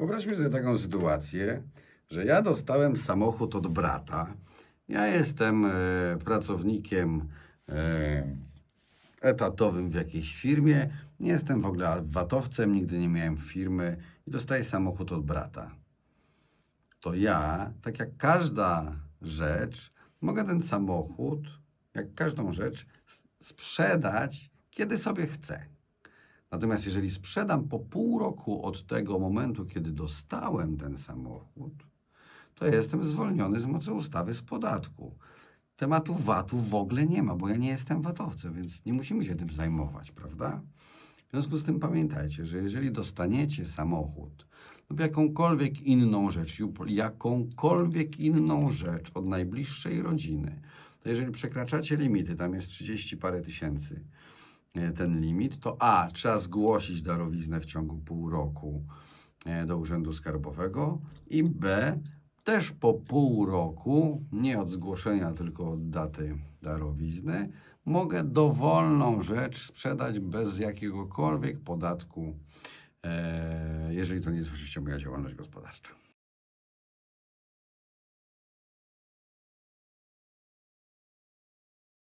Wyobraźmy sobie taką sytuację, że ja dostałem samochód od brata. Ja jestem e, pracownikiem e, etatowym w jakiejś firmie. Nie jestem w ogóle watowcem, nigdy nie miałem firmy i dostaję samochód od brata. To ja, tak jak każda rzecz, mogę ten samochód, jak każdą rzecz, sprzedać, kiedy sobie chcę. Natomiast jeżeli sprzedam po pół roku od tego momentu, kiedy dostałem ten samochód, to jestem zwolniony z mocy ustawy z podatku. Tematu VAT-u w ogóle nie ma, bo ja nie jestem VAT-owcem, więc nie musimy się tym zajmować, prawda? W związku z tym pamiętajcie, że jeżeli dostaniecie samochód lub jakąkolwiek inną rzecz, jakąkolwiek inną rzecz od najbliższej rodziny, to jeżeli przekraczacie limity, tam jest 30 parę tysięcy, ten limit, to A, trzeba zgłosić darowiznę w ciągu pół roku e, do Urzędu Skarbowego i B, też po pół roku, nie od zgłoszenia, tylko od daty darowizny, mogę dowolną rzecz sprzedać bez jakiegokolwiek podatku, e, jeżeli to nie jest oczywiście moja działalność gospodarcza.